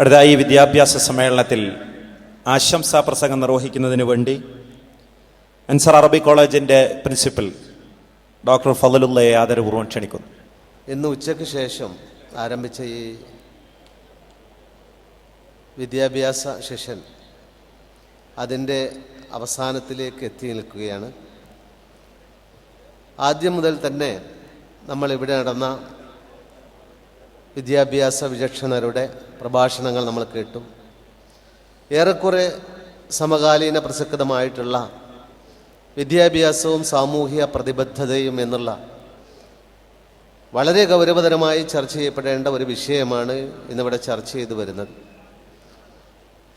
അടുത്തായി വിദ്യാഭ്യാസ സമ്മേളനത്തിൽ ആശംസാ പ്രസംഗം നിർവഹിക്കുന്നതിന് വേണ്ടി അൻസർ അറബി കോളേജിന്റെ പ്രിൻസിപ്പൽ ഡോക്ടർ ഫലലുള്ളയെ ആദരപൂർവം ക്ഷണിക്കുന്നു. ഇന്ന് ഉച്ചയ്ക്ക് ശേഷം ആരംഭിച്ച ഈ വിദ്യാഭ്യാസ സെഷൻ അതിന്റെ അവസാനത്തിലേക്ക് എത്തി നിൽക്കുകയാണ്. ആദ്യം മുതൽ തന്നെ നമ്മളിവിടെ നടന്ന വിദ്യാഭ്യാസ വിചക്ഷണരുടെ പ്രഭാഷണങ്ങൾ നമ്മൾ കേട്ടു. ഏറെക്കുറെ സമകാലീന പ്രസക്തമായിട്ടുള്ള വിദ്യാഭ്യാസവും സാമൂഹിക പ്രതിബദ്ധതയും എന്നുള്ള വളരെ ഗൗരവതരമായി ചർച്ച ചെയ്യപ്പെടേണ്ട ഒരു വിഷയമാണ് ഇന്നിവിടെ ചർച്ച ചെയ്തു വരുന്നത്.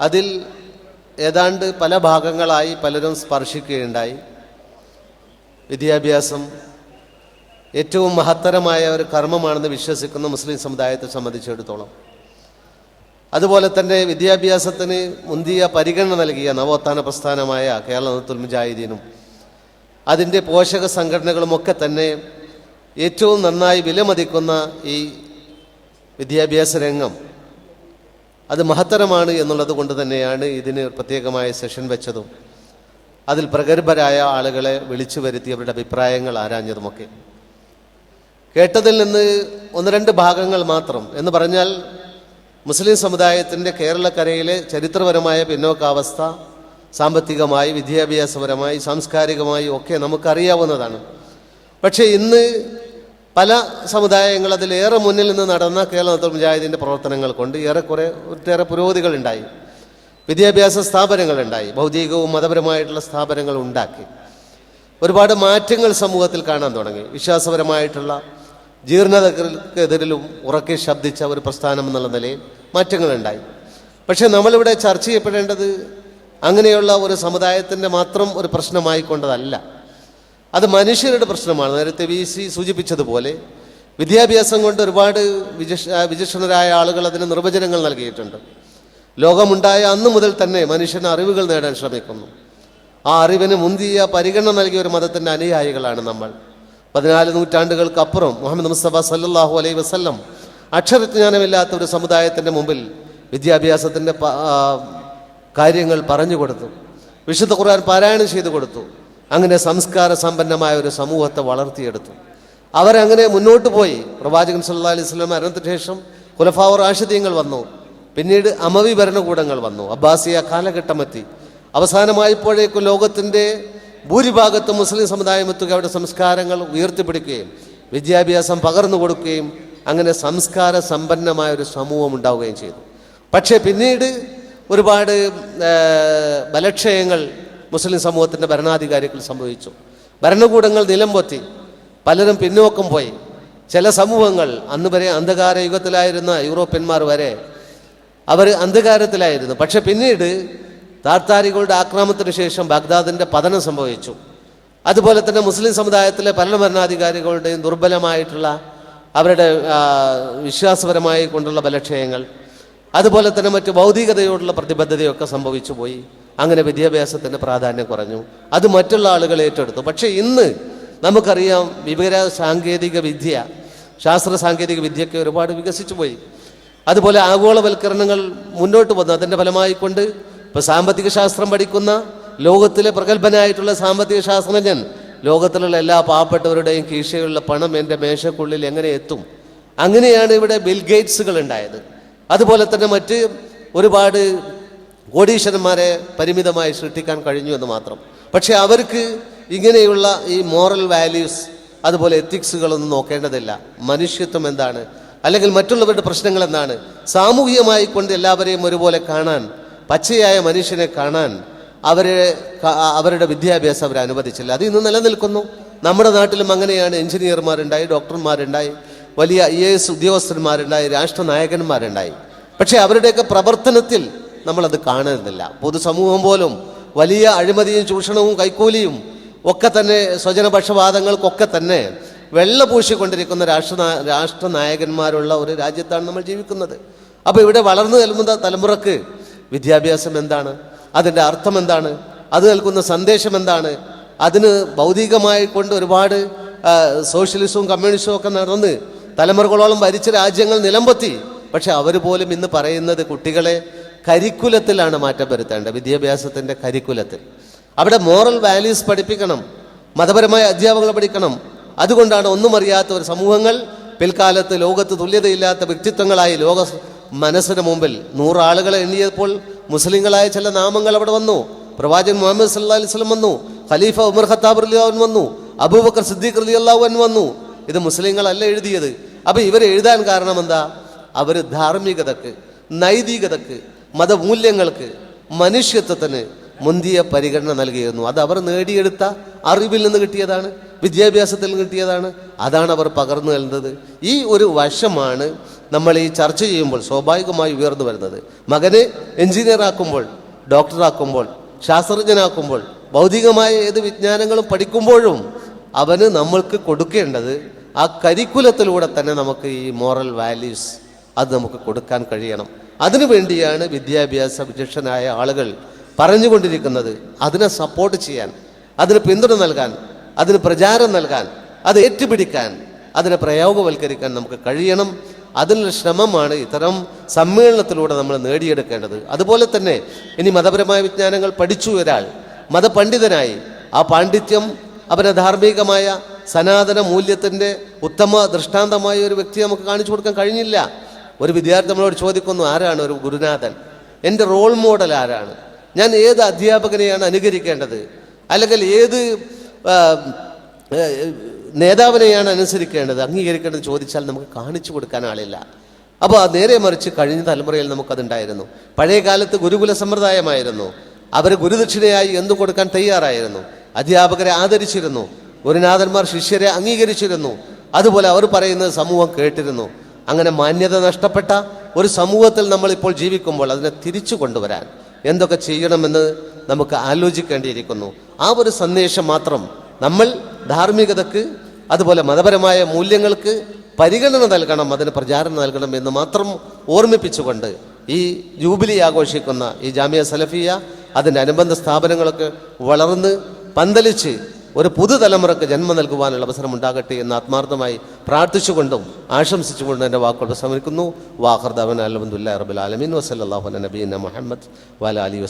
അതിൽ ഏതാണ്ട് പല ഭാഗങ്ങളായി പലരും സ്പർശിക്കുകയുണ്ടായി. വിദ്യാഭ്യാസം ഏറ്റവും മഹത്തരമായ ഒരു കർമ്മമാണെന്ന് വിശ്വസിക്കുന്ന മുസ്ലിം സമുദായത്തെ സംബന്ധിച്ചിടത്തോളം. അതുപോലെ തന്നെ വിദ്യാഭ്യാസത്തിന് മുന്തിയ പരിഗണന നൽകിയ നവോത്ഥാന പ്രസ്ഥാനമായ കേരള നത്തുൽ മുജാഹിദീനും അതിന്റെ പോഷക സംഘടനകളുമൊക്കെ തന്നെ ഏറ്റവും നന്നായി വിലമതിക്കുന്ന ഈ വിദ്യാഭ്യാസ രംഗം അത് മഹത്തരമാണ് എന്നുള്ളത് കൊണ്ട് തന്നെയാണ് ഇതിന് പ്രത്യേകമായ സെഷൻ വെച്ചതും. അതിൽ പ്രഗത്ഭരായ ആളുകളെ വിളിച്ചു വരുത്തി അവരുടെ അഭിപ്രായങ്ങൾ ആരാഞ്ഞതുമൊക്കെ. കേട്ടതിൽ നിന്ന് ഒന്ന് രണ്ട് ഭാഗങ്ങൾ മാത്രം എന്ന് പറഞ്ഞാൽ മുസ്ലിം സമുദായത്തിന്റെ കേരളക്കരയിലെ ചരിത്രപരമായ പിന്നോക്കാവസ്ഥ സാമ്പത്തികമായി വിദ്യാഭ്യാസപരമായി സാംസ്കാരികമായി ഒക്കെ നമുക്കറിയാവുന്നതാണ്. പക്ഷേ ഇന്ന് പല സമുദായങ്ങൾ അതിലേറെ മുന്നിൽ നിന്ന് നടന്ന കേരള മുജാഹിദിന്റെ പ്രവർത്തനങ്ങൾ കൊണ്ട് ഏറെക്കുറെ ഒട്ടേറെ പുരോഗതികളുണ്ടായി വിദ്യാഭ്യാസ സ്ഥാപനങ്ങളുണ്ടായി ഭൗതികവും മതപരമായിട്ടുള്ള സ്ഥാപനങ്ങൾ ഉണ്ടാക്കി. ഒരുപാട് മാറ്റങ്ങൾ സമൂഹത്തിൽ കാണാൻ തുടങ്ങി. വിശ്വാസപരമായിട്ടുള്ള ജീർണതകൾക്കെതിരിലും ഉറക്കെ ശബ്ദിച്ച ഒരു പ്രസ്ഥാനം എന്നുള്ള നിലയിൽ മാറ്റങ്ങളുണ്ടായി. പക്ഷേ നമ്മളിവിടെ ചർച്ച ചെയ്യപ്പെടേണ്ടത് അങ്ങനെയുള്ള ഒരു സമുദായത്തിന്റെ മാത്രം ഒരു പ്രശ്നമായിക്കൊണ്ടതല്ല അത് മനുഷ്യരുടെ പ്രശ്നമാണ്. നേരത്തെ വി സി സൂചിപ്പിച്ചതുപോലെ വിദ്യാഭ്യാസം കൊണ്ട് ഒരുപാട് വിജക്ഷ വിചക്ഷണരായ ആളുകൾ അതിന് നിർവചനങ്ങൾ നൽകിയിട്ടുണ്ട്. ലോകമുണ്ടായ അന്ന് മുതൽ തന്നെ മനുഷ്യൻ അറിവുകൾ നേടാൻ ശ്രമിക്കുന്നു. ആ അറിവിന് മുന്തിയ പരിഗണന നൽകിയ ഒരു മതത്തിന്റെ അനുയായികളാണ് നമ്മൾ. പതിനാല് നൂറ്റാണ്ടുകൾക്കപ്പുറം മുഹമ്മദ് മുസ്തഫ സല്ലാഹു അലൈ വസല്ലം അക്ഷരജ്ഞാനമില്ലാത്ത ഒരു സമുദായത്തിന്റെ മുമ്പിൽ വിദ്യാഭ്യാസത്തിന്റെ കാര്യങ്ങൾ പറഞ്ഞു കൊടുത്തു. വിശുദ്ധ ഖുർആൻ പാരായണം ചെയ്തു കൊടുത്തു. അങ്ങനെ സംസ്കാര സമ്പന്നമായ ഒരു സമൂഹത്തെ വളർത്തിയെടുത്തു. അവരങ്ങനെ മുന്നോട്ട് പോയി. പ്രവാചകൻ സല്ലല്ലാഹു അലൈഹി സ്വലം മരണത്തിന് ശേഷം ഖുലഫാവർ ആഷിദ്യങ്ങൾ വന്നു. പിന്നീട് അമവി ഭരണകൂടങ്ങൾ വന്നു. അബ്ബാസിയ കാലഘട്ടമെത്തി. അവസാനമായപ്പോഴേക്കും ലോകത്തിന്റെ ഭൂരിഭാഗത്തും മുസ്ലിം സമുദായം എത്തുക അവരുടെ സംസ്കാരങ്ങൾ ഉയർത്തിപ്പിടിക്കുകയും വിദ്യാഭ്യാസം പകർന്നു കൊടുക്കുകയും അങ്ങനെ സംസ്കാര സമ്പന്നമായ ഒരു സമൂഹം ഉണ്ടാവുകയും ചെയ്തു. പക്ഷേ പിന്നീട് ഒരുപാട് ബലക്ഷയങ്ങൾ മുസ്ലിം സമൂഹത്തിന്റെ ഭരണാധികാരികൾ സംഭവിച്ചു. ഭരണകൂടങ്ങൾ നിലംപൊത്തി പലരും പിന്നോക്കം പോയി. ചില സമൂഹങ്ങൾ അന്ന് വരെ അന്ധകാര യുഗത്തിലായിരുന്ന യൂറോപ്യന്മാർ വരെ അവർ അന്ധകാരത്തിലായിരുന്നു. പക്ഷെ പിന്നീട് താർത്താരികളുടെ ആക്രമണത്തിന് ശേഷം ബാഗ്ദാദിന്റെ പതനം സംഭവിച്ചു. അതുപോലെ തന്നെ മുസ്ലിം സമുദായത്തിലെ പല ഭരണാധികാരികളുടെയും ദുർബലമായിട്ടുള്ള അവരുടെ വിശ്വാസപരമായി കൊണ്ടുള്ള ബലക്ഷയങ്ങൾ അതുപോലെ തന്നെ മറ്റു ഭൗതികതയോടുള്ള പ്രതിബദ്ധതയൊക്കെ സംഭവിച്ചു പോയി. അങ്ങനെ വിദ്യാഭ്യാസത്തിന്റെ പ്രാധാന്യം കുറഞ്ഞു. അത് മറ്റുള്ള ആളുകൾ ഏറ്റെടുത്തു. പക്ഷേ ഇന്ന് നമുക്കറിയാം വിവര സാങ്കേതിക വിദ്യ ശാസ്ത്ര സാങ്കേതിക വിദ്യയൊക്കെ ഒരുപാട് വികസിച്ചു പോയി. അതുപോലെ ആഗോളവൽക്കരണങ്ങൾ മുന്നോട്ട് വന്നു. അതിന്റെ ഫലമായിക്കൊണ്ട് ഇപ്പോൾ സാമ്പത്തിക ശാസ്ത്രം പഠിക്കുന്ന ലോകത്തിലെ പ്രഗത്ഭനായിട്ടുള്ള സാമ്പത്തിക ശാസ്ത്രജ്ഞൻ ലോകത്തിലുള്ള എല്ലാ പാവപ്പെട്ടവരുടെയും കീശയുള്ള പണം എന്റെ മേശക്കുള്ളിൽ എങ്ങനെ എത്തും? അങ്ങനെയാണ് ഇവിടെ ബിൽഗേറ്റ്സുകൾ ഉണ്ടായത്. അതുപോലെ തന്നെ മറ്റ് ഒരുപാട് കോടീശ്വരന്മാരെ പരിമിതമായി സൃഷ്ടിക്കാൻ കഴിഞ്ഞു എന്ന് മാത്രം. പക്ഷേ അവർക്ക് ഇങ്ങനെയുള്ള ഈ മോറൽ വാല്യൂസ് അതുപോലെ എത്തിക്സുകളൊന്നും നോക്കേണ്ടതില്ല. മനുഷ്യത്വം എന്താണ്? അല്ലെങ്കിൽ മറ്റുള്ളവരുടെ പ്രശ്നങ്ങൾ എന്താണ്? സാമൂഹികമായി കൊണ്ട് എല്ലാവരെയും ഒരുപോലെ കാണാൻ പച്ചയായ മനുഷ്യനെ കാണാൻ അവരെ അവരുടെ വിദ്യാഭ്യാസം അവർ അനുവദിച്ചില്ല. അത് ഇന്ന് നിലനിൽക്കുന്നു. നമ്മുടെ നാട്ടിലും അങ്ങനെയാണ്. എഞ്ചിനീയർമാരുണ്ടായി ഡോക്ടർമാരുണ്ടായി വലിയ ഐ എ എസ് ഉദ്യോഗസ്ഥന്മാരുണ്ടായി രാഷ്ട്രനായകന്മാരുണ്ടായി. പക്ഷേ അവരുടെയൊക്കെ പ്രവർത്തനത്തിൽ നമ്മളത് കാണുന്നില്ല. പൊതുസമൂഹം പോലും വലിയ അഴിമതിയും ചൂഷണവും കൈക്കൂലിയും ഒക്കെ തന്നെ സ്വജനപക്ഷപാതങ്ങൾക്കൊക്കെ തന്നെ വെള്ള പൂശിക്കൊണ്ടിരിക്കുന്ന രാഷ്ട്ര രാഷ്ട്രനായകന്മാരുള്ള ഒരു രാജ്യത്താണ് നമ്മൾ ജീവിക്കുന്നത്. അപ്പോൾ ഇവിടെ വളർന്നു നൽകുന്ന തലമുറയ്ക്ക് വിദ്യാഭ്യാസം എന്താണ്? അതിന്റെ അർത്ഥം എന്താണ്? അത് നൽകുന്ന സന്ദേശം എന്താണ്? അതിന് ഭൗതികമായി കൊണ്ട് ഒരുപാട് സോഷ്യലിസവും കമ്മ്യൂണിസവും ഒക്കെ നടന്ന് തലമുറകളോളം ഭരിച്ച രാജ്യങ്ങൾ നിലംപൊത്തി. പക്ഷെ അവർ പോലും ഇന്ന് പറയുന്നത് കുട്ടികളെ കരിക്കുലത്തിലാണ് മാറ്റം വരുത്തേണ്ടത് വിദ്യാഭ്യാസത്തിന്റെ കരിക്കുലത്തിൽ. അവിടെ മോറൽ വാല്യൂസ് പഠിപ്പിക്കണം. മതപരമായ അധ്യാപകങ്ങൾ പഠിക്കണം. അതുകൊണ്ടാണ് ഒന്നും അറിയാത്ത ഒരു സമൂഹങ്ങൾ പിൽക്കാലത്ത് ലോകത്ത് തുല്യതയില്ലാത്ത വ്യക്തിത്വങ്ങളായി ലോക മനസ്സിന് മുമ്പിൽ നൂറാളുകളെ എണ്ണിയപ്പോൾ മുസ്ലിങ്ങളായ ചില നാമങ്ങൾ അവിടെ വന്നു. പ്രവാചകൻ മുഹമ്മദ് സല്ലാ അലൈഹി സ്വലം വന്നു. ഖലീഫ ഉമർ ഖത്താബ് അലിയാവൻ വന്നു. അബൂബക്കർ സിദ്ദീഖ് അലി അള്ളാഹുവൻ വന്നു. ഇത് മുസ്ലിങ്ങളല്ല എഴുതിയത്. അപ്പോൾ ഇവർ എഴുതാൻ കാരണം എന്താ? അവർ ധാർമ്മികതക്ക് നൈതികതക്ക് മതമൂല്യങ്ങൾക്ക് മനുഷ്യത്വത്തിന് മുന്തിയ പരിഗണന നൽകിയിരുന്നു. അത് അവർ നേടിയെടുത്ത അറിവിൽ നിന്ന് കിട്ടിയതാണ് വിദ്യാഭ്യാസത്തിൽ നിന്ന് കിട്ടിയതാണ്. അതാണ് അവർ പകർന്നു നൽകുന്നത്. ഈ ഒരു വശമാണ് നമ്മൾ ഈ ചർച്ച ചെയ്യുമ്പോൾ സ്വാഭാവികമായി ഉയർന്നു വരുന്നത്. മകനെ എഞ്ചിനീയർ ആക്കുമ്പോൾ ഡോക്ടറാക്കുമ്പോൾ ശാസ്ത്രജ്ഞനാക്കുമ്പോൾ ഭൗതികമായ ഏത് വിജ്ഞാനങ്ങളും പഠിക്കുമ്പോഴും അവന് നമ്മൾക്ക് കൊടുക്കേണ്ടത് ആ കരിക്കുലത്തിലൂടെ തന്നെ നമുക്ക് ഈ മോറൽ വാല്യൂസ് അത് നമുക്ക് കൊടുക്കാൻ കഴിയണം. അതിനു വേണ്ടിയാണ് വിദ്യാഭ്യാസ വിചക്ഷനായ ആളുകൾ പറഞ്ഞുകൊണ്ടിരിക്കുന്നത് അതിനെ സപ്പോർട്ട് ചെയ്യാൻ അതിന് പിന്തുണ നൽകാൻ അതിന് പ്രചാരം നൽകാൻ അത് ഏറ്റുപിടിക്കാൻ അതിനെ പ്രയോഗവൽക്കരിക്കാൻ നമുക്ക് കഴിയണം. അതിനുള്ള ശ്രമമാണ് ഇത്തരം സമ്മേളനത്തിലൂടെ നമ്മൾ നേടിയെടുക്കേണ്ടത്. അതുപോലെ തന്നെ ഇനി മതപരമായ വിജ്ഞാനങ്ങൾ പഠിച്ചു ഒരാൾ മതപണ്ഡിതനായി ആ പാണ്ഡിത്യം അവരെ ധാർമ്മികമായ സനാതന മൂല്യത്തിന്റെ ഉത്തമ ദൃഷ്ടാന്തമായ ഒരു വ്യക്തി നമുക്ക് കാണിച്ചു കൊടുക്കാൻ കഴിഞ്ഞില്ല. ഒരു വിദ്യാർത്ഥി നമ്മളോട് ചോദിക്കുന്നു ആരാണ് ഒരു ഗുരുനാഥൻ? എന്റെ റോൾ മോഡൽ ആരാണ്? ഞാൻ ഏത് അധ്യാപകനെയാണ് അനുകരിക്കേണ്ടത്? അല്ലെങ്കിൽ ഏത് നേതാവിനെയാണ് അനുസരിക്കേണ്ടത് അംഗീകരിക്കേണ്ടത് ചോദിച്ചാൽ നമുക്ക് കാണിച്ചു കൊടുക്കാൻ ആളില്ല. അപ്പോൾ നേരെ മറിച്ച് കഴിഞ്ഞ തലമുറയിൽ നമുക്കതുണ്ടായിരുന്നു. പഴയ കാലത്ത് ഗുരുകുല സമ്പ്രദായമായിരുന്നു. അവർ ഗുരുദക്ഷിണയായി എന്തു കൊടുക്കാൻ തയ്യാറായിരുന്നു? അധ്യാപകരെ ആദരിച്ചിരുന്നു. ഗുരുനാഥന്മാർ ശിഷ്യരെ അംഗീകരിച്ചിരുന്നു. അതുപോലെ അവർ പറയുന്നത് സമൂഹം കേട്ടിരുന്നു. അങ്ങനെ മാന്യത നഷ്ടപ്പെട്ട ഒരു സമൂഹത്തിൽ നമ്മളിപ്പോൾ ജീവിക്കുമ്പോൾ അതിനെ തിരിച്ചു കൊണ്ടുവരാൻ എന്തൊക്കെ ചെയ്യണമെന്ന് നമുക്ക് ആലോചിക്കേണ്ടിയിരിക്കുന്നു. ആ ഒരു സന്ദേശം മാത്രം നമ്മൾ ധാർമ്മികതക്ക് അതുപോലെ മതപരമായ മൂല്യങ്ങൾക്ക് പരിഗണന നൽകണം അതിന് പ്രചാരണം നൽകണം എന്ന് മാത്രം ഓർമ്മിപ്പിച്ചുകൊണ്ട് ഈ ജൂബിലി ആഘോഷിക്കുന്ന ഈ ജാമിയ സലഫിയ അതിന്റെ അനുബന്ധ സ്ഥാപനങ്ങളൊക്കെ വളർന്ന് പന്തലിച്ച് ഒരു പുതുതലമുറക്ക് ജന്മം നൽകുവാനുള്ള അവസരം ഉണ്ടാകട്ടെ എന്ന് ആത്മാർത്ഥമായി പ്രാർത്ഥിച്ചുകൊണ്ടും ആശംസിച്ചുകൊണ്ടും എന്റെ വാക്കുകൾ പ്രസംഗിക്കുന്നു. വാഹർദവൻ അലഹമുല്ലാ റബുൽ ആലമീൻ. വസല്ലാഹു നബീന മുഹമ്മദ് വാല അലി